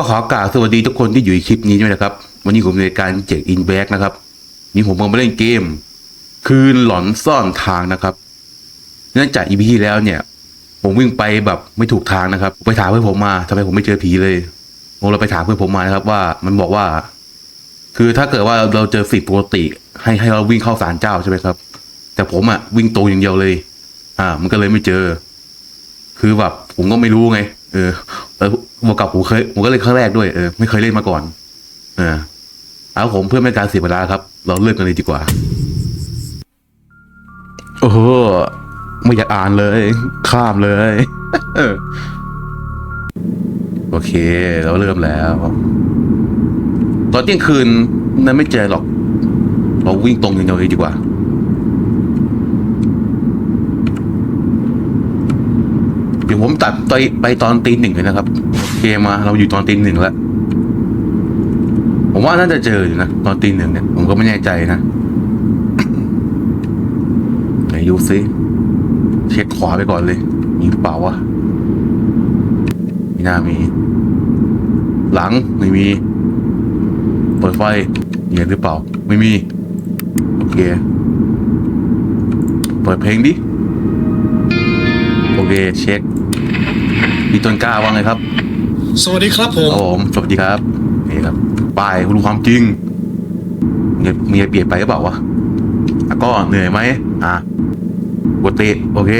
ก็ขอกล่าวสวัสดีทุกคนที่อยู่ในคลิปนี้ด้วยนะครับ วันนี้ผมในการเจ็กอินแบ็กนะครับ นี่ผมกำลังมาเล่นเกม คืนหลอนซ่อนทางนะครับ เนื่องจากอีพีที่แล้วเนี่ย ผมวิ่งไปแบบไม่ถูกทางนะครับ ไปถามเพื่อนผมมาทำไมผมไม่เจอผีเลยผมเราไปถามเพื่อนผมมานะครับ ว่ามันบอกว่า คือถ้าเกิดว่าเราเจอสิ่งปกติ ให้ให้เราวิ่งเข้าศาลเจ้าใช่ไหมครับ แต่ผมอะวิ่งตรงอย่างเดียวเลย อ่า มันก็เลยไม่เจอ คือแบบผมก็ไม่รู้ไง เออแล้วบวกกับผมเคยผมก็เลยครั้งแรกด้วยเออไม่เคยเล่นมาก่อน เออเอาผมเพื่อไม่การเสียเวลาครับ เราเริ่มกันเลยดีกว่า โอ้โหไม่อยากอ่านเลย ข้ามเลย โอเค เราเริ่มแล้วตอนเที่ยงคืนนั้นไม่เจอหรอก เราวิ่งตรงอย่างเดียวเลยดีกว่า ดี๋ยวผมตัดไปไปตอนตีหนึ่งเลยนะครับเคมาเราอยู่ตอนตีหนึ่งแล้วผมว่าน่าจะเจออยู่นะตอนตีหนึ่งเนี่ยผมก็ไม่แน่ใจนะไหนดูซิเช็คขวาไปก่อนเลย มีหรือเปล่าวะไม่น่ามี หลังไม่มี เปิดไฟมียหรือเปล่า ไม่มี โอเค เปิดเพลงดิ โอเค เช็ค พี่ต้นกล้าว่าไงครับสวัสดีครับผคมรับผมสวัสดีครับนี่ครับป้ายรู้ความจริงมีมีอะไรเปลี่ยนไปหรือเปล่าวะอะก็เหนื่อยไหมอะปกติโอเค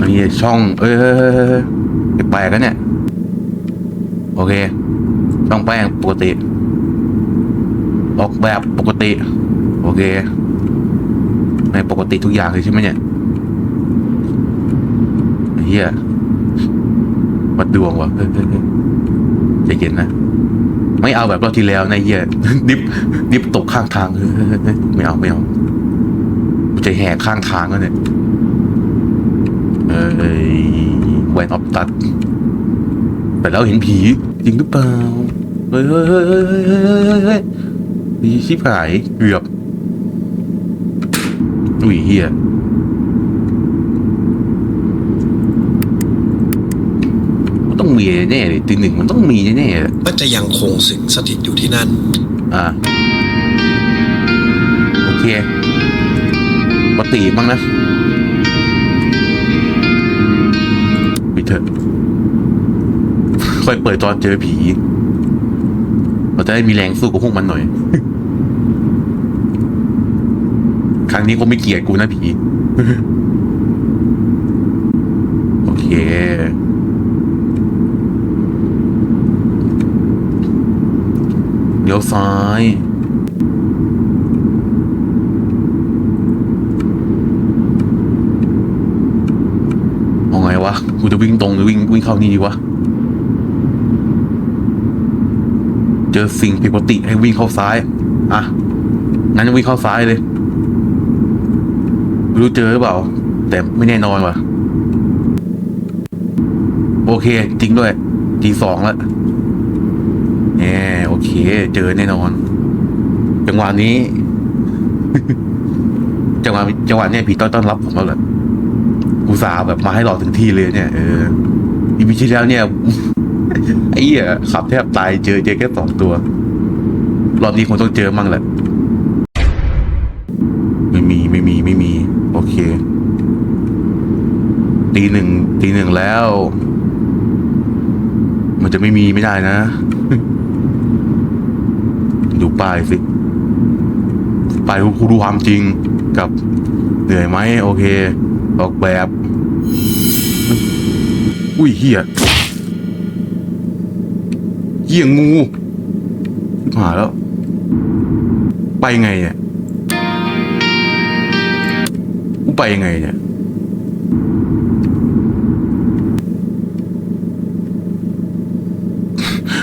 อันนี้ช่อง เอ้ยเฮ้ยเฮ้ยเฮ้ยเฮ้ยแปลกกันเนี่ย โอเค ช่องแป้งปกติ ออกแบบปกติ โอเค ในปกติทุกอย่างเลยใช่ไหมเนี่ย หี้ยวัดดวงว่ะเฮ้เใจเย็นนะ ไม่เอาแบบรอบที่แล้วนายเหี้ยดิบดิบตกข้างทางไม่เอาไม่เอากูจะแหกข้างทางแล้วเนี่ยเอ้ยแวนออฟตัดแต่แล้วเห็นผีจริงหรือเปล่าเฮ้ยเฮ้ยเฮ้ยเฮ้ยเฮ้ยชิบหายเกือบอุ้ยเฮีย มันต้องมีแน่ๆเลยตีหนึ่งมันต้องมีแน่ๆเลยว่าจะยังคงสิงสถิตอยู่ที่นั่นอ่าโอเคปกติบ้างนะปิดเถอะค่อยเปิดตอนเจอผีเราจะได้มีแรงสู้กับพวกมันหน่อย ครั้งนี้ก็ไม่เกลียดกูนะผี โอเค เลี้ยวซ้ายเอาไงวะกูจะวิ่งตรงหรือวิ่งวิ่งเข้านี่ดีวะเจอสิ่งผิดปกติให้วิ่งเข้าซ้าย อะ งั้นวิ่งเข้าซ้ายเลย รู้เจอหรือเปล่า แต่ไม่แน่นอนว่ะ โอเค จริงด้วยทีสองแล้ว เค เจอแน่นอน จังหวะนี้ จังหวะจังหวะเนี้ยผีต้อนต้อนรับผมแล้วแหละกูสาแบบมาให้รอถึงที่เลยเนี่ยเอออีพีที่แล้วเนี่ยไอ้เหี้ยขับแทบตายเจอเจอแค่สองตัว รอบนี้คงต้องเจอมั่งแหละ ไม่มีไม่มีไม่มี โอเคตีหนึ่งตีหนึ่งแล้ว มันจะไม่มีไม่ได้นะ ป้ายสิป้ายคูดูความจริงกับเหนื่อยไหมโอเค ออกแบบ อุ้ยเฮียเฮียงูหายแล้ว ไปไงเนี่ยกูไปยังไงเนี่ย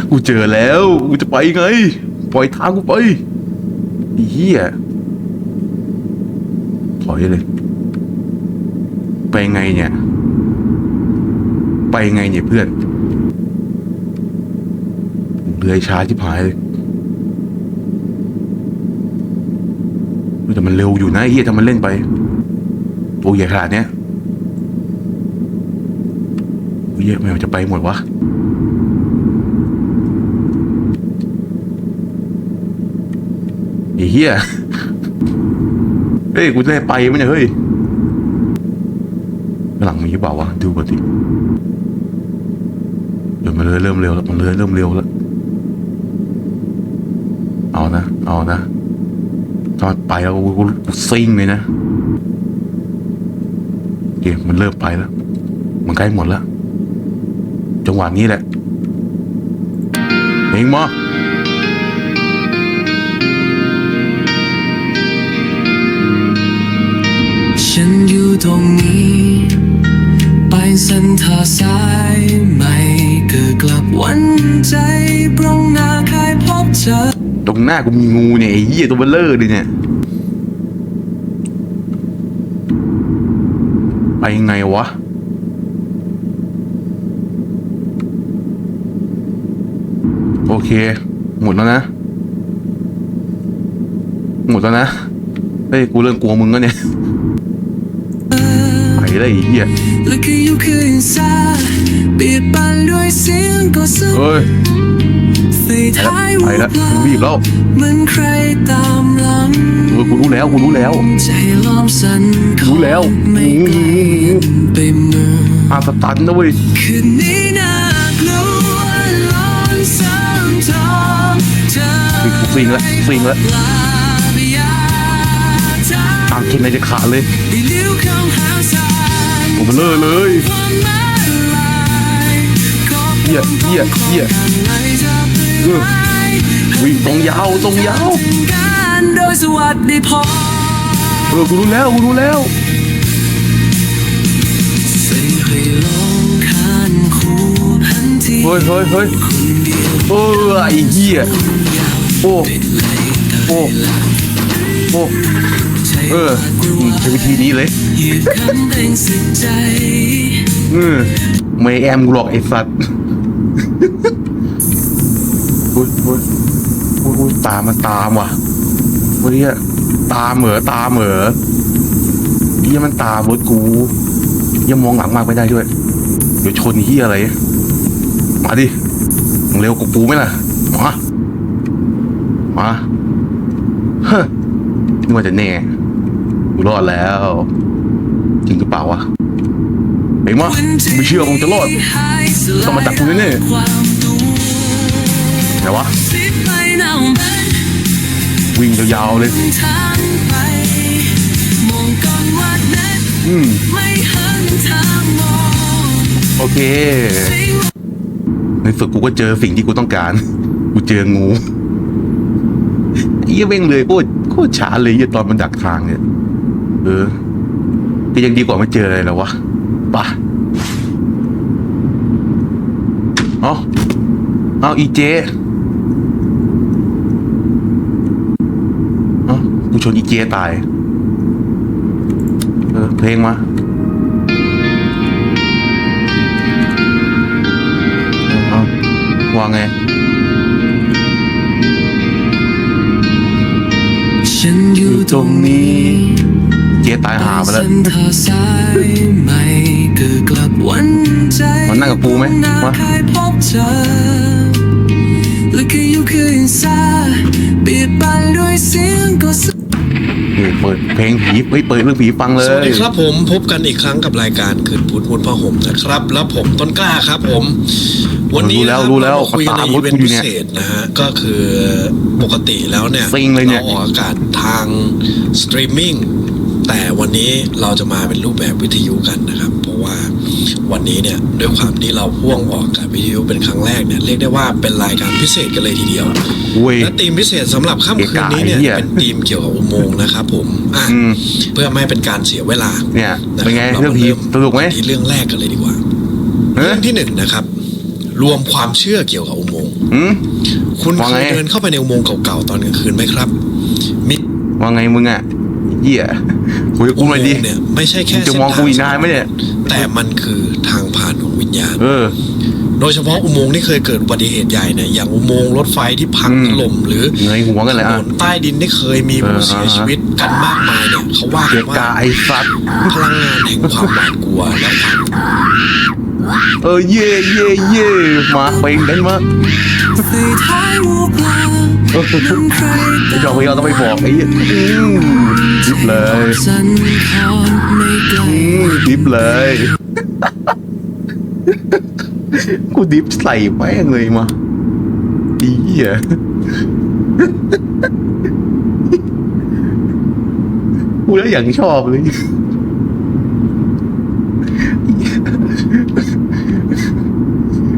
กูเจอแล้ว กูจะไปไง ปล่อยทางกูไปเหี้ยถอยเลย ไปไงเนี่ย ไปไงเนี่ยเพื่อนเรือช้าชิบหายเลยแต่มันเร็วอยู่นะไอ้เหี้ยถ้ามันเล่นไป ตัวใหญ่ขนาดเนี้ยเหี้ยไม่มันจะไปหมดวะ อ้เหี้ยเฮ้ย กูจะได้ไปไหมเนี่ยเฮ้ยหลังมีหรือเปล่าวะ ดูก่อนดิเดี๋ยวมันเลยเริ่มเร็วแล้ว มันเลยเริ่มเร็วแล้ว เอานะ เอานะตอนไปแล้วกูกูกูซิ่งเลยนะเกมมันเริ่มไปแล้ว มันใกล้หมดแล้ว จังหวะนี้แหละเองมา ตรงนี้ ไปเส้นทางสายไม่เกิดกลับวันใจปรงหน้าใครพบเจอ ตรงหน้ากูมีงูเนี่ยไอ้เหี้ยตัวเบลเลอร์ดิเนี่ย ไปยังไงวะโอเค หมดแล้วนะ หมดแล้วนะ เฮ้ย กูเริ่มกลัวมึงแล้วเนี่ย ไปเลยไอ้เหี้ยและคืออยู่คืนซาเบียดบันด้วยเสียงก็ซึ้งเฮ้ยไฟท้ายไปแล้วมึงรีบแล้วเหมือนใครตามหลังเออกูรู้แล้วกูรู้แล้วใจล้อมสั่นรู้แล้วไม่ไกลไปเมืองอาสตันนะเว้ยคืนนี้น่ากลัวร้อนซ้ำทองเธอฟิงแล้วฟิงแล้วลาไปยาทา ตามเคนในจะขาดเลยไปเลยวเข้าหาสายเบลเลอเลยความหมายลายขอบเหี้ยเหี้ยเหี้ยกันไหลจะวิ่งตรงยาวตรงยาวโดยสวัสดีพอเออกูรู้แล้วกูรู้แล้วเฮ้ยเฮ้ยเฮ้ยเดียวเออไอ้เหี้ยโอ้โอ้ โอ้เออใช้วิธีนี้เลยเออไม่แอมกูหรอกไอ้สัตว์อุ้ยอุ้ยอุ้ยตามมันตามว่ะเฮ้ยตามเหมือตามเหมือเฮียมันตามรถกูยังมองหลังมากไม่ได้ด้วย เดี๋ยวชนเฮียอะไร มาดิเร็วกว่ากูไหมล่ะ มา มา นี่ว่าจะแน่กูรอดแล้ว จริงหรือเปล่าวะเห็นมั้ยไม่เชื่อคงจะรอดต้องมาจับกูแน่ๆความดูไหนวะวิ่งยาวๆเลยอืมโอเค ในสุดกูก็เจอสิ่งที่กูต้องการ กูเจองูเยี่ยเว่งเลยโค ตรโคตรช้าเลยยี่ตอนมันดักทางเนี่ย เออก็ยังดีกว่าไม่เจออะไรแล้ววะไปะเอาเอาอีเจเอากูชนอีเจตาย เออ เพลงมาเอาวางไง ตรงนี้เจ๊ตายหาไปแล้วเส้นทางสายไม่เกิดกลับวันใจมานั่งกับกูไหมหน้มาใครพบเจอและคืออยู่คืนซาเบียดบันด้วยเสียงก็สนี่ เปิดเพลงผีเฮ้ยเปิดเรื่องผีฟังเลย สวัสดีครับผมพบกันอีกครั้งกับรายการคืนพุธมุนผ้าห่มนะครับ แล้วผมต้นกล้าครับผม วันนี้รู้แล้วนะรู้แล้วเามาคุยกันในตามอีรถเวนกูต์อยู่พิเนี่ยเศษนะฮะก็คือปกติแล้วเนี่ยซิงเลยเนี่ยราออกอากาศทางสตรีมมิ่งแต่วันนี้เราจะมาเป็นรูปแบบวิทยุกันนะครับเพราะ ว่าวันนี้เนี่ยด้วยความที่เราพ่วงออกอากาศวิทยุเป็นครั้งแรกเนี่ยเรียกได้ว่าเป็นรายการพิเศษกันเลยทีเดียวเว้ยและธีมพิเศษสำหรับค่ำคืนนี้เนี่ยเก๋ไก่เหี้ยเป็นธีมเกี่ยวกับอุโมงค์นะครับผมอะอืมเพื่อไม่ให้เป็นการเสียเวลาเนี่ยะคบเป็นไงาเรื่องผีาสนุกไหมที่เรื่องแรกกันเลยดีกว่าเฮ้เรื่ยองที่หนึ่งนะครับ รวมความเชื่อเกี่ยวกับอุโมงค์อืมคุณว่าเคไงยเดินเข้าไปในอุโมงค์เก่าๆตอนกลางคืนไหมครับมิว่าไงมึงอะ เหี้ยคุยกับกูหน่อยดิเนี่ยไม่ใช่แค่มึงจะมองกูอีกนานไหมเนี่ยแต่มันคือทางผ่านของวิญญาณเออโดยเฉพาะอุโมงค์ที่เคยเกิดอุบัติเหตุใหญ่เนี่ยอย่างอุโมงค์รถไฟที่พังอืมถล่มหรือเงยหัวกันเลยถอะนนใต้ดินที่เคยมีผู้เสียชีวิตกันมากมายเนี่ยเขาว่าเกีกัยนว่ากาไอ้สัตว์พลังงานแห่งความหวาดกลัวและความเออเย่เย่เย่มาเพลงได้มา เคยท้ายวัวปลาเออนั้นใครไม่ชอบเพลงเราต้องไปบอกไอ้ดิบเลยอืมดิบเลยกูดิบใส่แม่งเลยมาอีเหี้ยกูแล้วอย่างชอบเลย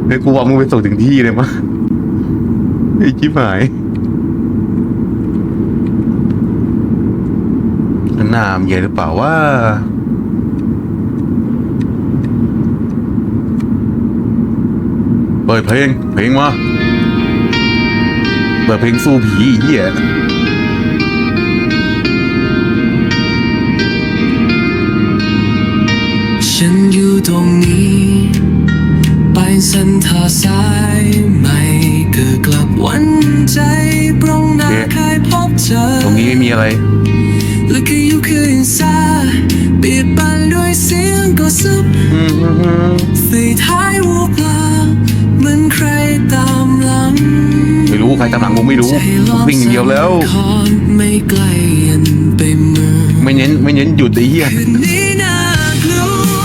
เฮ้ยกูว่ามึงไปส่งถึงที่เลยมะไอ้ชิบหายข้าง หน้ามันใหญ่หรือเปล่าว่าเปิดเพลง เพลงมาเปิดเพลงสู้ผีไอ้เหี้ยฉันอยู่ตรงนี้ ไปเส้นทางสายไม่เกิดกลับวันใจปรงหน้าเคยพบเจอตรงนี้ไม่มีอะไร และก็อยู่คืออินซาเบียดบันด้วยเสียงก็ซึบสีท้ายวัวปลาเหมือนใครตามหลัง ไม่รู้ใครตามหลังผมไม่รู้ใจลอบวิ่งอย่างเดียวแล้วสั่นคลอนไม่ไกลยันไปเมืองไม่เน้นไม่เน้นหยุดไอ้เหี้ยคืนนี้น่ากลัว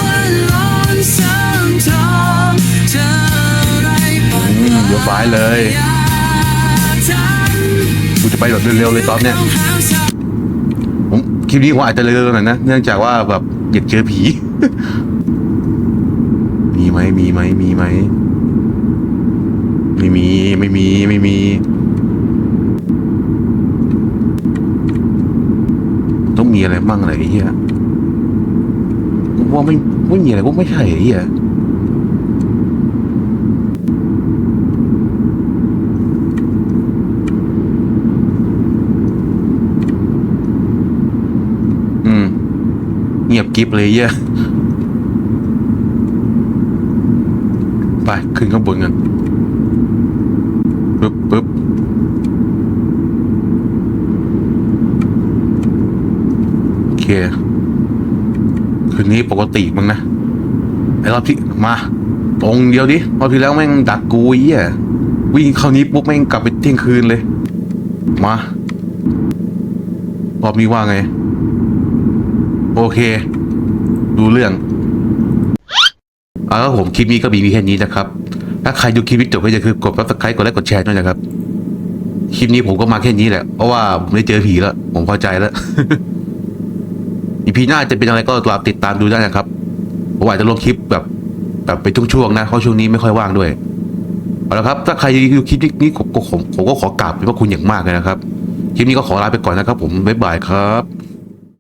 ร้อนซ้ำทองเจออะไรปัญอืมหาเดี๋ยวซ้ายเลยอย่าทำกูจะไปแบบเร็วๆเลยตอนเนี้ย คลิปนี้ผมอาจจะเร็วๆหน่อยนะ เนื่องจากว่าแบบอยากเจอผี มีไหมมีไหมมีไหมไม่มีไม่มีไม่มี ต้องมีอะไรบ้างอะไรเงี้ยว่าไม่ไม่มีอะไรก็ไม่ใช่ไอ้เหี้ย งียบกิบเลยเหี้ยไป ขึ้นข้างบนกันปึ๊บปึ๊บโอเค คืนนี้ปกติมั้งนะ ไอ้รอบที่ มา ตรงเดียวดิรอบที่แล้วแม่งดักกูไอ้เหี้ยวิ่งเข้านี้ปุ๊บแม่งกลับไปเที่ยงคืนเลย มารอบนี้ว่าไง โอเค ดูเรื่องเอาละผมคลิปนี้ก็มีแค่นี้นะครับ ถ้าใครดูคลิปนี้จบก็จะคือกด subscribe กดไลค์กดแชร์ด้วยนะครับ คลิปนี้ผมก็มาแค่นี้แหละ เพราะว่าผมได้เจอผีแล้ว ผมพอใจแล้วอีพีหน้าจะเป็นอะไรก็รอติดตามดูได้นะครับผมอาจจะลงคลิปแบบแบบเป็นช่วงๆนะเพราะช่วงนี้ไม่ค่อยว่างด้วยเอาละครับ ถ้าใครดูคลิปนี้ผมก็ผมผมก็ขอกราบเป็นพระคุณอย่างมากเลยนะครับ คลิปนี้ก็ขอลาไปก่อนนะครับ ผมบ๊ายบายครับ